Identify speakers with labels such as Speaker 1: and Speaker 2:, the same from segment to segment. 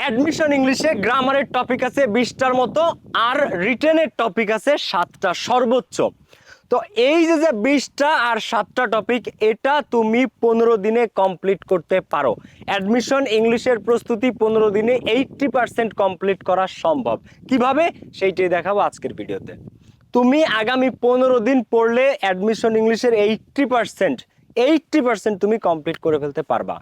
Speaker 1: Admission ইংলিশে গ্রামারের topic আছে, বিশটার মতো, আর রিটেনের টপিক আছে সাতটা সর্বোচ্চ। তো এই যে যে বিশটা আর সাতটা টপিক এটা তুমি পনেরো দিনে কমপ্লিট করতে পারো। অ্যাডমিশন ইংলিশের প্রস্তুতি পনেরো দিনে এইটটি পার্সেন্ট কমপ্লিট করা সম্ভব। কীভাবে? সেইটাই দেখাবো আজকের ভিডিওতে। তুমি আগামী পনেরো দিন পড়লে অ্যাডমিশন ইংলিশের এইটটি পার্সেন্ট এইটটি পার্সেন্ট তুমি কমপ্লিট করে ফেলতে পারবা।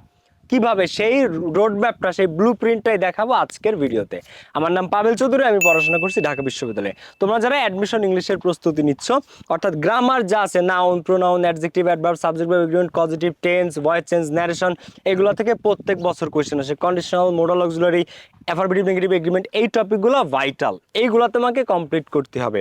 Speaker 1: কীভাবে সেই রোড ম্যাপটা সেই ব্লু প্রিন্টটাই দেখাবো আজকের ভিডিওতে। আমার নাম পাবেল চৌধুরী, আমি পড়াশোনা করছি ঢাকা বিশ্ববিদ্যালয়ে। তোমরা যারা অ্যাডমিশন ইংলিশের প্রস্তুতি নিচ্ছ, অর্থাৎ গ্রামার যা আছে noun pronoun adjective adverb subject agreement positive tense voice change narration এগুলো থেকে প্রত্যেক বছর কোয়েশ্চেন আসে। Conditional modal auxiliary affirmative negative agreement এই টপিকগুলো ভাইটাল এইগুলো তোমাকে কমপ্লিট করতে হবে।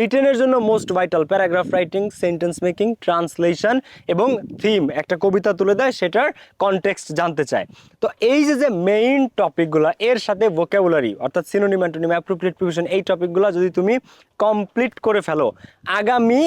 Speaker 1: রিটেনের জন্য most vital paragraph writing sentence making translation এবং থিম একটা কবিতা তুলে দেয়, সেটার কনটেক্সট জানতে চায়। তো এই যে যে মেইন টপিকগুলো এর সাথে ভোকাবুলারি অর্থাৎ সিনোনিম অ্যান্টোনিম অ্যাপ্রোপ্রিয়েট প্রিভিশন এই টপিকগুলো যদি তুমি কমপ্লিট করে ফেলো, আগামী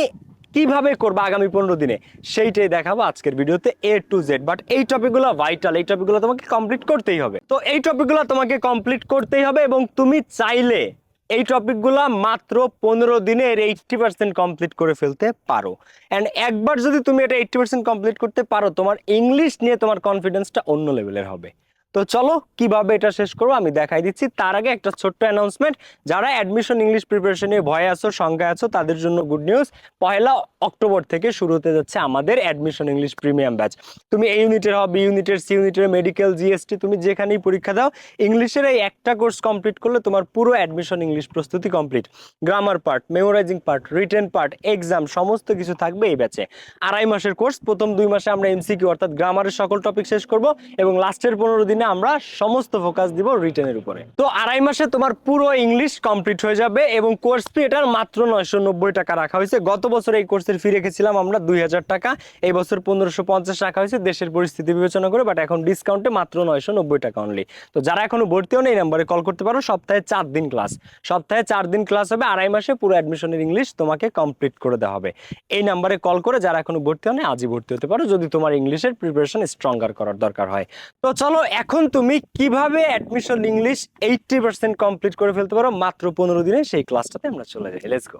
Speaker 1: কীভাবে করব আগামী পনেরো দিনে? সেইটাই দেখাবো আজকের ভিডিওতে এ টু জেড বাট এই টপিকগুলো ভাইটাল এই টপিকগুলো তোমাকে কমপ্লিট করতেই হবে। তো এই টপিকগুলো তোমাকে কমপ্লিট করতেই হবে এবং তুমি চাইলে এই টপিকগুলো মাত্র পনেরো দিনের এইটটি পার্সেন্ট কমপ্লিট করে ফেলতে পারো। অ্যান্ড একবার যদি তুমি এটা এইটটি পার্সেন্ট কমপ্লিট করতে পারো, তোমার ইংলিশ নিয়ে তোমার কনফিডেন্সটা অন্য লেভেলের হবে। তো চলো, কীভাবে এটা শেষ করব আমি দেখাই দিচ্ছি। তার আগে একটা ছোট্ট অ্যানাউন্সমেন্ট যারা অ্যাডমিশন ইংলিশ প্রিপারেশনে ভয়ে আছো সংখ্যায় আছো, তাদের জন্য গুড নিউজ পয়লা অক্টোবর থেকে শুরু হতে যাচ্ছে আমাদের অ্যাডমিশন ইংলিশ প্রিমিয়াম ব্যাচ তুমি এই ইউনিটের হও বি ইউনিটের সি ইউনিটের মেডিকেল জিএসটি তুমি যেখানেই পরীক্ষা দাও ইংলিশের এই একটা কোর্স কমপ্লিট করলে তোমার পুরো অ্যাডমিশন ইংলিশ প্রস্তুতি complete grammar part memorising part written part exam সমস্ত কিছু থাকবে এই ব্যাচে আড়াই মাসের কোর্স প্রথম দুই মাসে আমরা এমসিকিউ অর্থাৎ গ্রামারের সকল টপিক শেষ করব এবং লাস্টের পনেরো দিনে আমরা সমস্ত ফোকাস দিব রিটেনের উপরে। তো আড়াই মাসে তোমার পুরো ইংলিশ কমপ্লিট হয়ে যাবে এবং কোর্স ফি এটার মাত্র নয়শো নব্বই টাকা রাখা হয়েছে। গত বছর এই কোর্সের ফি রেখেছিলাম আমরা দুই হাজার টাকা। এই বছর পনেরোশো পঞ্চাশ রাখা হয়েছে, দেশের পরিস্থিতি বিবেচনা করে বাট এখন ডিসকাউন্টে মাত্র নয়শো নব্বই টাকা অনলি তো যারা এখনও ভর্তি হন এই নাম্বারে কল করতে পারো। সপ্তাহে চার দিন ক্লাস সপ্তাহে চার দিন ক্লাস হবে, আড়াই মাসে পুরো অ্যাডমিশনের ইংলিশ তোমাকে কমপ্লিট করে দেওয়া হবে। এই নাম্বারে কল করে যারা এখনও ভর্তি হন আজই ভর্তি হতে পারো। যদি তোমার ইংলিশের প্রিপারেশন স্ট্রঙ্গার করার দরকার হয়। তো চলো, এখন তুমি কীভাবে admission English eighty percent complete করে ফেলতে পারো? মাত্র পনেরো দিনে সেই ক্লাসটাতে আমরা চলে যাই। লেটস গো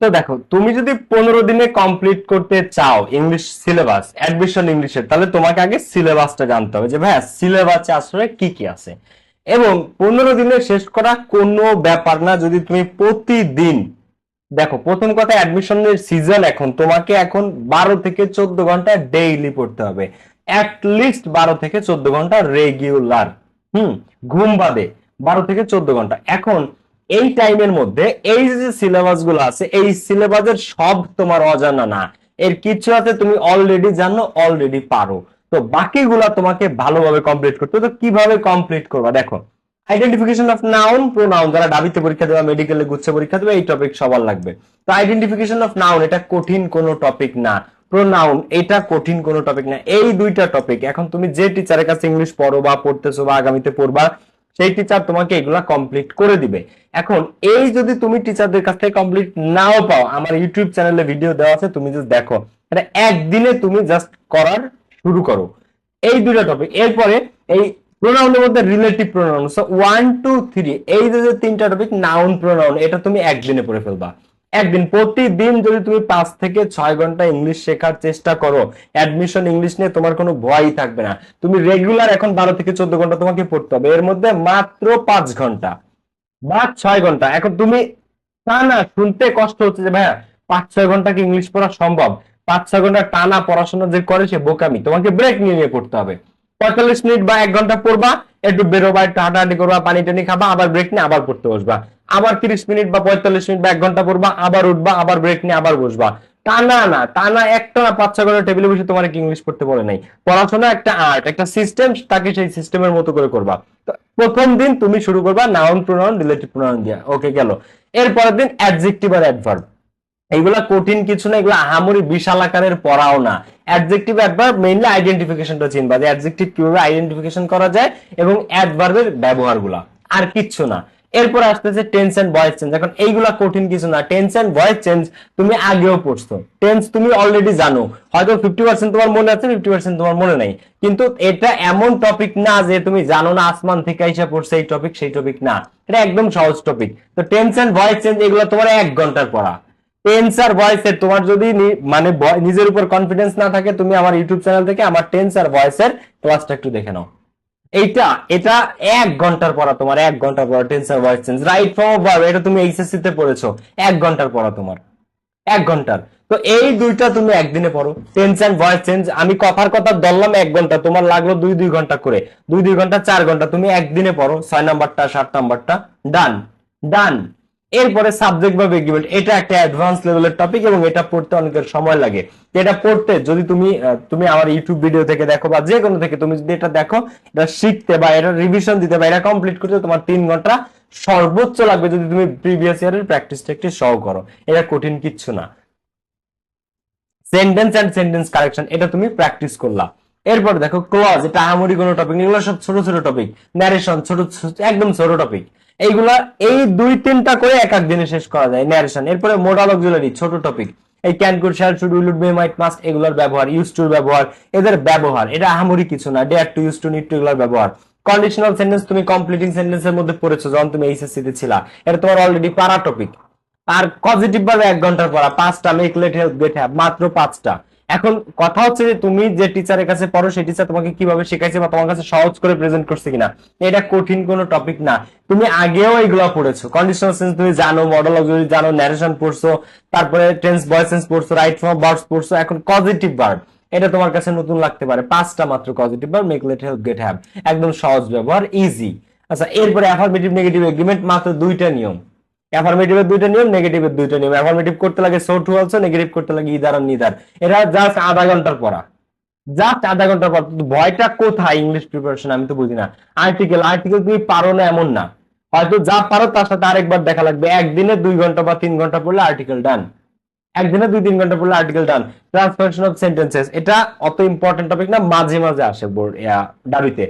Speaker 1: তো দেখো, তুমি যদি পনেরো দিনে কমপ্লিট করতে চাও ইংলিশ সিলেবাস অ্যাডমিশন ইংলিশের তাহলে তোমাকে আগে সিলেবাসটা জানতে হবে যে, ভাইয়া সিলেবাসে আসলে কি কি আছে? এবং পনেরো দিনে শেষ করা কোনো ব্যাপার না, যদি তুমি প্রতিদিন, দেখো, প্রথম কথা অ্যাডমিশনের সিজন এখন, তোমাকে এখন বারো থেকে চোদ্দ ঘণ্টা ডেইলি পড়তে হবে। লিস্ট বারো থেকে চোদ্দ ঘণ্টা রেগুলার হুম, ঘুম বাদে বারো থেকে চোদ্দ ঘণ্টা। এখন এই টাইমের মধ্যে এই যে সিলেবাসগুলো আছে, এই সিলেবাসের সব তোমার অজানা না। এর কিছু আছে তুমি অলরেডি জানো অলরেডি পারো। তো বাকিগুলা তোমাকে ভালোভাবে কমপ্লিট করতে। তো কীভাবে কমপ্লিট করবা? দেখো আইডেন্টিফিকেশন অফ নাউন প্রোনাউন যারা ডাবিতে পরীক্ষা দেওয়া মেডিকেলে গুচ্ছে পরীক্ষা দেবে, এই টপিক সবার লাগবে। তো আইডেন্টিফিকেশন অফ নাউন এটা কঠিন কোনো টপিক না। প্রোনাউন এটা কঠিন কোনো টপিক না। এই দুইটা টপিক এখন তুমি যে টিচারের কাছে ইংলিশ পড়ো বা পড়তেছো বা আগামীতে পড়বা, সেই টিচার তোমাকে এগুলা কমপ্লিট করে দিবে। এখন, এই যদি তুমি টিচারদের কাছ থেকে কমপ্লিট নাও পাও, আমার ইউটিউব চ্যানেলে ভিডিও দেওয়া আছে, তুমি জাস্ট দেখো। এটা একদিনে তুমি জাস্ট করার শুরু করো। এই দুইটা টপিক এরপরে এই প্রোনাউনের মধ্যে relative pronoun so one two three এই যে তিনটা টপিক নাউন প্রোনাউন এটা তুমি একদিনে পড়ে ফেলবা। একদিন প্রতিদিন যদি তুমি পাঁচ থেকে ছয় ঘণ্টা ইংলিশ শেখার চেষ্টা করো অ্যাডমিশন ইংলিশ নিয়ে তোমার কোনো ভয়ই থাকবে না। তুমি রেগুলার এখন বারো থেকে চোদ্দ ঘণ্টা তোমাকে পড়তে হবে। এর মধ্যে মাত্র পাঁচ ঘণ্টা। বা ছয় ঘণ্টা। এখন তুমি তা না শুনতে কষ্ট হচ্ছে যে, ভাইয়া, পাঁচ, ছয় ঘণ্টা কি ইংলিশ পড়া সম্ভব? পাঁচ, ছয় ঘণ্টা টানা পড়াশোনা যে করে সে বোকামি। তোমাকে ব্রেক নিয়ে নিয়ে পড়তে হবে। পঁয়তাল্লিশ মিনিট বা এক ঘণ্টা পড়বা, একটু বেরোবা, একটু হাঁটাহাঁটি করবা, পানি টানি খাবা, আবার ব্রেক নিয়ে আবার পড়তে বসবা। আবার তিরিশ মিনিট বা পঁয়তাল্লিশ মিনিট বা এক ঘণ্টা পড়বা, আবার উঠবা, আবার ব্রেক নিয়ে আবার বসবা। টানা না টানা একটা না পাঁচ ছয় ঘণ্টা টেবিলে বসে তোমার কি ইংলিশ পড়তে বলে নাই। পড়াশোনা একটা আর্ট একটা সিস্টেম তাকে সেই সিস্টেমের মতো করে করবা। প্রথম দিন তুমি শুরু করবা নাউন প্রোনাউন রিলেটিভ প্রোনাউন দিয়া। ওকে গেল। এরপরের দিন অ্যাডজেক্টিভ আর অ্যাডভার্ব এইগুলা কঠিন কিছু না, এগুলো আহামরি বিশাল আকারের পড়াও না। অ্যাডজেক্টিভ অ্যাডভার্ব মেইনলি আইডেন্টিফিকেশনটা চিনবা, যে অ্যাডজেক্টিভ কীভাবে আইডেন্টিফিকেশন করা যায় এবং অ্যাডভার্বের ব্যবহারগুলা। আর কিচ্ছু না। এরপর আসতেছে টেন্স এন্ড ভয়েস চেঞ্জ এখন এইগুলা কঠিন কিছু না। টেন্স এন্ড ভয়েস চেঞ্জ তুমি আগেও পড়ছো। টেন্স তুমি অলরেডি জানো। হয়তো ফিফটি পার্সেন্ট তোমার মনে আছে ফিফটি পার্সেন্ট তোমার মনে নাই। কিন্তু এটা এমন টপিক না যে তুমি জানো না আসমান থেকে এসে পড়ছে এই টপিক সেই টপিক না। এটা একদম সহজ টপিক তো টেন্স এন্ড ভয়েস চেঞ্জ এগুলো তোমার এক ঘণ্টার পড়া। টেন্স আর ভয়েসের তোমার যদি মানে নিজের উপর কনফিডেন্স না থাকে, তুমি আমার ইউটিউব চ্যানেল থেকে আমার টেন্স আর ভয়েসের ক্লাসটা একটু দেখে নাও। এইটা, এটা এক ঘণ্টার পড়া তোমার, এক ঘণ্টার পড়া টেন্স আর voice change right form verb এটা তুমি এইচএসসি তে পড়েছো, এক ঘণ্টার পড়া তোমার, এক ঘণ্টার। তো এই দুইটা তুমি একদিনে পড়ো টেন্স এন্ড ভয়েস চেঞ্জ আমি কথার কথা ধরলাম এক ঘণ্টা, তোমার লাগল দুই দুই ঘণ্টা করে, দুই দুই ঘণ্টা, চার ঘণ্টা, তুমি একদিনে পড়ো, ছয় নাম্বারটা সাত নাম্বারটা ডান ডান এরপরে সাবজেক্ট বা এগ্রিমেন্ট এটা একটা অ্যাডভান্স লেভেলের টপিক এবং এটা পড়তে অনেকের সময় লাগে। এটা পড়তে যদি তুমি তুমি আমার ইউটিউব ভিডিও থেকে দেখো বা যে কোনো থেকে তুমি যদি এটা দেখো, এটা শিখতে বা এটা রিভিশন দিতে বা এটা কমপ্লিট করতে তোমার তিন ঘণ্টা সর্বোচ্চ লাগবে যদি তুমি প্রিভিয়াস ইয়ারের প্র্যাকটিসটা একটু সহ করো। এটা কঠিন কিচ্ছু না। সেন্টেন্স এন্ড সেন্টেন্স কারেকশন এটা তুমি প্র্যাকটিস করলা। এরপর দেখো ক্লজ এটা আহামরি কোনো টপিক এগুলো সব ছোট ছোট টপিক ন্যারেশন ছোট- একদম ছোট টপিক এইগুলা, এই দুই তিনটা করে এক এক দিনে শেষ করা যায় ন্যারেশন এরপরে মোডাল অক্সিলারি ছোট টপিক এই can could shall should will be might must এগুলোর ব্যবহার ইউজ টুর ব্যবহার, এদের ব্যবহার। এটা আহামরি কিছু না dare to use to need to এগুলোর ব্যবহার। কন্ডিশনাল সেন্টেন্স তুমি কমপ্লিটিং সেন্টেন্সের মধ্যে পড়েছো, যখন তুমি এইচএসসি তে ছিলা। এটা তোমার অলরেডি পারা টপিক আর পজিটিভ ভাবে এক ঘণ্টার পড়া পাঁচটা make let help get have মাত্র পাঁচটা। এখন কথা হচ্ছে যে তুমি যে টিচারের কাছে পড়ো, সেই টিচার তোমাকে কীভাবে শেখাইছে বা তোমার কাছে সহজ করে প্রেজেন্ট করছে কিনা, এটা কঠিন কোনো টপিক না। তুমি আগেও এগুলো পড়েছো। কন্ডিশনাল সেন্স তুমি জানো মডেল অক্সিলারি জানো ন্যারেশন পড়ছো, তারপরে টেন্স ভয়েস সেন্স পড়ছো রাইট ফর্ম ভার্বস পড়ছো, এখন পজিটিভ ভার্ব এটা তোমার কাছে নতুন লাগতে পারে। পাঁচটা মাত্র positive verb make let help get have একদম সহজ ব্যবহার ইজি আচ্ছা এরপরে অ্যাফার্মেটিভ নেগেটিভ এগ্রিমেন্ট মাত্র দুইটা নিয়ম। অ্যাফার্মেটিভের দুইটা নিয়ম নেগেটিভের দুইটা নিয়ম। অ্যাফার্মেটিভ করতে লাগে সো টু অলসো নেগেটিভ করতে লাগে ইদার আর নিদার। এটা জাস্ট আধা ঘণ্টার পড়া। জাস্ট আধা ঘণ্টার পর ভয়টা কোথায় ইংলিশ প্রিপারেশন আমি তো বুঝি না। আর্টিকেল আর্টিকেল তুমি পারো না এমন না। হয়তো যা পারো তার সাথে আরেকবার দেখা লাগবে। একদিনে দুই ঘণ্টা বা তিন ঘণ্টা পড়লে আর্টিকেল ডান একদিনে দুই তিন ঘণ্টা পড়লে article done transformation of sentences এটা অত ইম্পর্টেন্ট টপিক না, মাঝে মাঝে আসে বোর্ড ডাবিতে।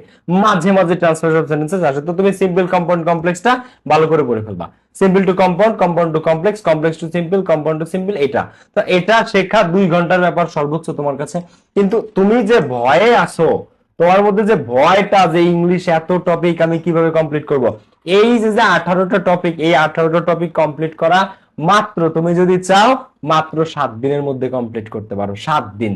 Speaker 1: মাঝে মাঝে ট্রান্সফরমেশন অফ সেন্টেন্সেস আসে। তো তুমি সিম্পল কম্পাউন্ড কমপ্লেক্সটা ভালো করে পড়ে ফেলবা। Simple to compound compound to complex complex to simple compound to simple এটা। তো এটা শেখা দুই ঘণ্টার ব্যাপার সর্বোচ্চ তোমার কাছে। কিন্তু তুমি যে ভয়ে আসো তোমার মধ্যে যে ভয়টা যে ইংলিশ এত টপিক আমি কীভাবে কমপ্লিট করব? এই যে যে আঠারোটা টপিক এই আঠারোটা টপিক কমপ্লিট করা মাত্র তুমি যদি চাও, মাত্র সাত দিনের মধ্যে কমপ্লিট করতে পারো, সাত দিন।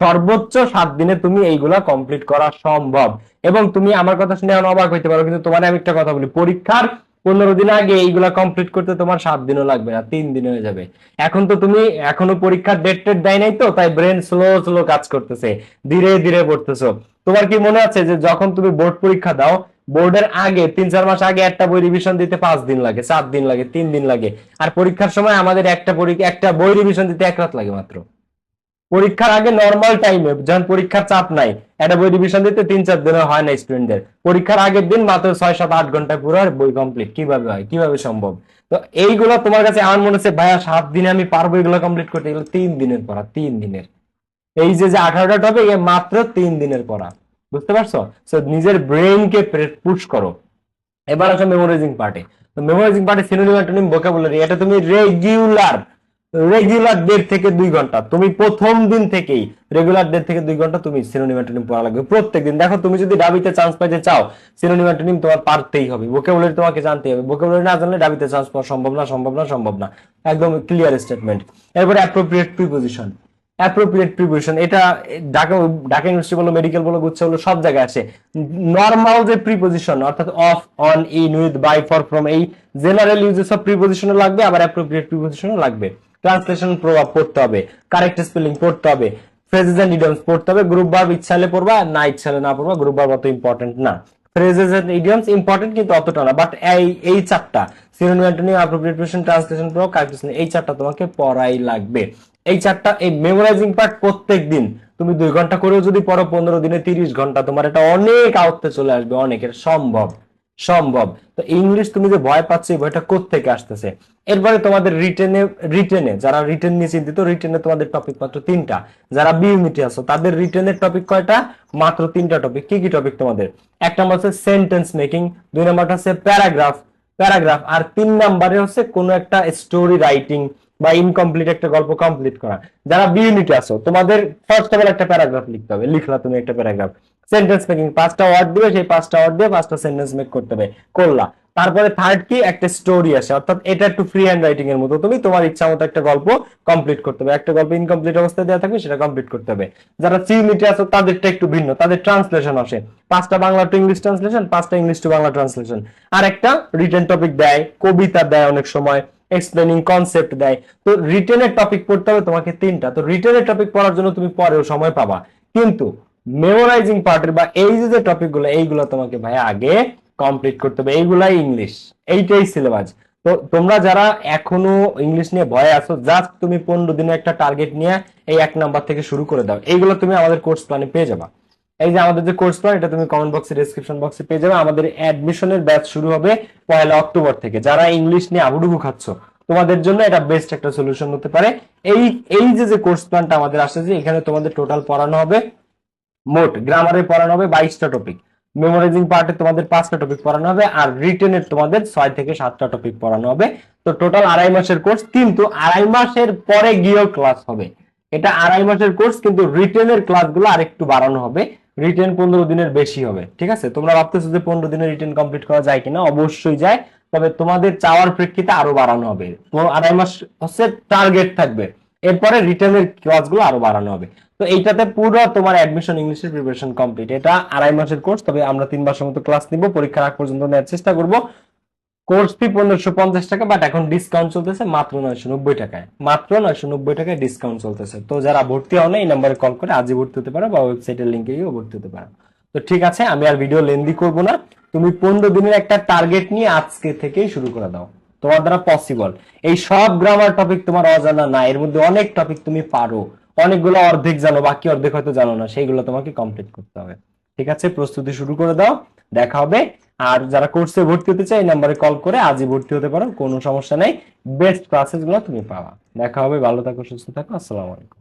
Speaker 1: সর্বোচ্চ সাত দিনে তুমি এইগুলা কমপ্লিট করা সম্ভব। এবং তুমি আমার কথা শুনে অবাক হইতে পারো, কিন্তু তোমার আমি একটা কথা বলি, পরীক্ষার পনেরো দিন আগে এইগুলা কমপ্লিট করতে তোমার সাত দিনও লাগবে না, তিন দিন হয়ে যাবে। এখন তো তুমি এখনও পরীক্ষার ডেট টেট দেয় নাই তো, তাই ব্রেন স্লো স্লো কাজ করতেছে, ধীরে ধীরে পড়তেছো। তোমার কি মনে আছে যে যখন তুমি বোর্ড পরীক্ষা দাও বোর্ডের আগে তিন, চার মাস আগে একটা বই রিভিশন দিতে পাঁচ দিন লাগে, সাত দিন লাগে, তিন দিন লাগে। আর পরীক্ষার সময় আমাদের একটা একটা বই রিভিশন দিতে এক রাত লাগে মাত্র। পরীক্ষার আগে নর্মাল টাইমে যখন পরীক্ষার চাপ নাই একটা বই রিভিশন দিতে তিন চার দিনে হয় না স্টুডেন্টদের পরীক্ষার আগের দিন মাত্র ছয় সাত আট ঘন্টায় পুরো বই কমপ্লিট কীভাবে হয়? কীভাবে সম্ভব? তো এইগুলো তোমার কাছে আমার মনে হচ্ছে ভাইয়া সাত দিনে আমি পারব এগুলো কমপ্লিট করতে। এগুলো তিন দিনের পড়া তিন দিনের। এই যে যে আঠারোটা টপিক মাত্র তিন দিনের পড়া। বুঝতে পারছ? So, নিজের ব্রেনকে পুশ করো। এবার আসো মেমোরাইজিং পার্টে তো মেমোরাইজিং পার্টে সিনোনিম অ্যান্টোনিম ভোকাবুলারি এটা তুমি রেগুলার রেগুলার দেড় থেকে দুই ঘণ্টা। তুমি প্রথম দিন থেকেই রেগুলার দেড় থেকে দুই ঘণ্টা তুমি সিনোনিম পড়া লাগবে। প্রত্যেক দিন। দেখো, তুমি যদি ডাবিতে চান্স পাইতে চাও সিনোনিম তোমার পারতেই হবে। ভোকাবুলারি তোমাকে জানতে হবে। ভোকাবুলারি না জানলে ডাবিতে চান্স পাওয়া সম্ভব না সম্ভব না সম্ভব না। একদম ক্লিয়ার স্টেটমেন্ট এরপরে অ্যাপ্রোপ্রিয়েট প্রিপোজিশন অ্যাপ্রোপ্রিয়েট প্রিপোজিশন এটা ঢাকা ঢাকা ইউনিভার্সিটি বলো মেডিকেল বলো, গুচ্ছে বলো, সব জায়গায় আছে। নর্মাল যে প্রিপোজিশন অর্থাৎ of on in with by for from এই জেনারেল ইউজেস অফ প্রিপোজিশনও লাগবে, আবার অ্যাপ্রোপ্রিয়েট প্রিপোজিশনও লাগবে। ট্রান্সলেশন প্রভাব পড়তে হবে কারেক্ট স্পেলিং পড়তে হবে ফ্রেজেস এন্ড ইডিয়মস পড়তে হবে গ্রুপ ভার্ব ইচ্ছা হলে পড়বা, না ইচ্ছা হলে না পড়বা গ্রুপ ভার্ব অত ইম্পর্টেন্ট না। ফ্রেজেস এন্ড ইডিয়মস ইম্পর্টেন্ট কিন্তু অতটা না বাট এই এই চারটা সিনোনিম অ্যান্টোনিম অ্যাপ্রোপ্রিয়েট ট্রান্সলেশন প্রভাব কারেক্ট এই চারটা তোমাকে পড়াই লাগবে। এই চারটা, এই মেমোরাইজিং পার্ট প্রত্যেক দিন, তুমি দুই ঘণ্টা করেও যদি পড়ো, পনেরো দিনে তিরিশ ঘণ্টা, তোমার এটা অনেক আওত্তে চলে আসবে, অনেকের সম্ভব। সম্ভব। তো ইংলিশ তুমি যে ভয় পাচ্ছ, এই ভয়টা কোত্থেকে আসতেছে? এরপরে তোমাদের রিটেনে রিটেনে যারা রিটেন নিয়ে চিন্তিত রিটেনে তোমাদের টপিক মাত্র তিনটা। যারা বিউনিটি আছো, তাদের রিটেনের টপিক কয়টা? মাত্র তিনটা টপিক কি কি টপিক তোমাদের? এক নম্বর হচ্ছে সেন্টেন্স মেকিং দুই নম্বরটা হচ্ছে প্যারাগ্রাফ প্যারাগ্রাফ আর তিন নাম্বারে হচ্ছে কোনো একটা স্টোরি রাইটিং বা ইনকমপ্লিট একটা গল্প কমপ্লিট করা। যারা বি ইউনিটে আছো, তোমাদের ফার্স্ট অফ অল একটা প্যারাগ্রাফ লিখতে হবে। লিখলা তুমি একটা প্যারাগ্রাফ সেন্টেন্স মেকিং পাঁচটা ওয়ার্ড দিবে, সেই পাঁচটা ওয়ার্ড দিয়ে পাঁচটা সেন্টেন্স মেক করতে হবে। করলা। তারপরে থার্ড কি? একটা স্টোরি আসে। অর্থাৎ এটা একটু ফ্রি হ্যান্ড রাইটিং এর মতো। তুমি তোমার ইচ্ছা মতো একটা গল্প কমপ্লিট করতে হবে। একটা গল্প ইনকমপ্লিট অবস্থায় দেওয়া থাকবে, সেটা কমপ্লিট করতে হবে। যারা সি ইউনিটে আছো, তাদেরটা একটু ভিন্ন। তাদের ট্রান্সলেশন আসে। পাঁচটা বাংলা টু ইংলিশ ট্রান্সলেশন পাঁচটা ইংলিশ টু বাংলা ট্রান্সলেশন আর একটা রিটেন টপিক দেয়, কবিতা দেয় অনেক সময় এক্সপ্লেনিং কনসেপ্ট দেয়। তো রিটেনের টপিক পড়তে হবে তোমাকে তিনটা। তো রিটেনের টপিক পড়ার জন্য তুমি পরেও সময় পাবা। কিন্তু মেমোরাইজিং পার্টের বা এই যে যে টপিকগুলো, এইগুলো তোমাকে ভাই আগে কমপ্লিট করতে হবে। এইগুলাই ইংলিশ এইটাই সিলেবাস তো তোমরা যারা এখনও ইংলিশ নিয়ে ভয় আছো জাস্ট তুমি পনেরো দিনে একটা টার্গেট নিয়ে এই এক নাম্বার থেকে শুরু করে দাও। এইগুলো তুমি আমাদের কোর্স প্ল্যানে পেয়ে যাবা। এই যে আমাদের যে কোর্স প্ল্যান এটা তুমি কমেন্ট বক্সে ডেসক্রিপশন বক্সে পেয়ে যাবে। আমাদের অ্যাডমিশনের ব্যাচ শুরু হবে পয়লা অক্টোবর থেকে। যারা ইংলিশ নিয়ে আবুডুবু খাচ্ছ, তোমাদের জন্য এটা বেস্ট একটা সলিউশন হতে পারে। এই এই যে যে কোর্স প্ল্যানটা আমাদের আসছে যে, এখানে তোমাদের টোটাল পড়ানো হবে মোট গ্রামারে পড়ানো হবে বাইশটা টপিক মেমোরাইজিং পার্টে তোমাদের পাঁচটা টপিক পড়ানো হবে আর রিটেনের তোমাদের ছয় থেকে সাতটা টপিক পড়ানো হবে। তো টোটাল আড়াই মাসের কোর্স কিন্তু আড়াই মাসের পরে গিয়েও ক্লাস হবে। এটা আড়াই মাসের কোর্স কিন্তু রিটেনের ক্লাসগুলো আরেকটু বাড়ানো হবে। রিটেন পনেরো দিনের বেশি হবে, ঠিক আছে? তোমরা ভাবতেছো যে পনেরো দিনের রিটেন কমপ্লিট করা যায় কিনা? অবশ্যই যায়। তবে তোমাদের চাওয়ার প্রেক্ষিতে আরও বাড়ানো হবে। আড়াই মাস হচ্ছে টার্গেট থাকবে। এরপরে রিটেনের ক্লাসগুলো আরও বাড়ানো হবে। তো এইটাতে পুরো তোমার অ্যাডমিশন ইংলিশের প্রিপারেশন কমপ্লিট এটা আড়াই মাসের কোর্স তবে আমরা তিন মাসের মতো ক্লাস নিব। পরীক্ষার আগ পর্যন্ত নেওয়ার চেষ্টা করব। কোর্স ফি পনেরোশো পঞ্চাশ টাকা বাট এখন ডিসকাউন্ট চলতেছে মাত্র নয়শো নব্বই টাকায়। মাত্র নয়শো নব্বই টাকায় ডিসকাউন্ট চলতেছে। তো যারা ভর্তি হও না এই নাম্বারে কল করে আজই ভর্তি হতে পারো বা ওয়েবসাইটের লিঙ্কে গিয়েও ভর্তি হতে পারো। তো ঠিক আছে, আমি আর ভিডিও লেন্দি করব না। তুমি পনেরো দিনের একটা টার্গেট নিয়ে আজকে থেকেই শুরু করে দাও। তোমার দ্বারা পসিবল এই সব গ্রামার টপিক তোমার অজানা না। এর মধ্যে অনেক টপিক তুমি পারো। অনেকগুলো অর্ধেক জানো, বাকি অর্ধেক হয়তো জানো না, সেইগুলো তোমাকে কমপ্লিট করতে হবে। ঠিক আছে? প্রস্তুতি শুরু করে দাও, দেখা হবে। আর যারা কোর্সে ভর্তি হতে চাই নাম্বারে কল করে আজই ভর্তি হতে পারো, কোনো সমস্যা নেই। বেস্ট ক্লাসেসগুলো তুমি পাওয়া দেখা হবে, ভালো থাকো, সুস্থ থাকো, আসসালামু আলাইকুম।